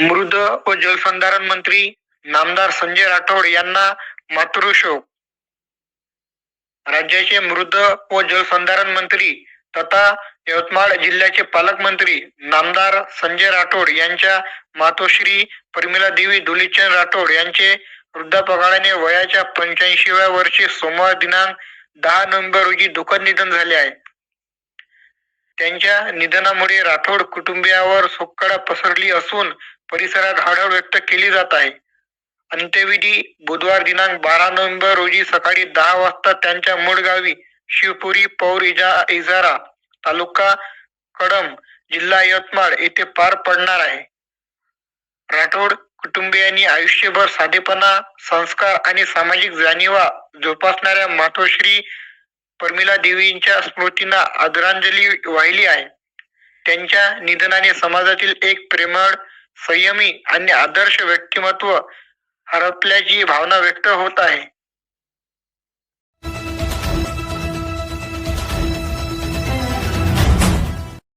मृद व जलसंधारण मंत्री नामदार संजय राठोड यांना मातृशोक. राज्याचे मृद व जलसंधारण मंत्री तथा यवतमाळ जिल्ह्याचे पालकमंत्री नामदार संजय राठोड यांच्या मातोश्री प्रमिला देवी धुलीचंद राठोड यांचे वृद्धापकाळाने वयाच्या पंच्याऐंशीव्या वर्षी सोमवार दिनांक दहा नोव्हेंबर रोजी दुःखद निधन झाले आहे. त्यांच्या निधनामुळे राठोड कुटुंबियावर शोककळा पसरली असून परिसरात हळहळ व्यक्त केली जात आहे. अंत्यविधी बुधवार दिनांक बारा नोव्हेंबर रोजी सकाळी दहा वाजता त्यांच्या मूळ गावी शिवपुरी पौर इजा इजारा तालुका कडम जिल्हा यवतमाळ येथे पार पडणार आहे. राठोड कुटुंबियांनी आयुष्यभर साधेपणा संस्कार आणि सामाजिक जाणीवा जोपासणाऱ्या मातोश्री प्रमिला देवींच्या स्मृतींना आदरांजली वाहिली आहे. त्यांच्या निधनाने समाजातील एक प्रेमळ संयमी आणि आदर्श व्यक्तिमत्व हरपल्याची भावना व्यक्त होत आहे.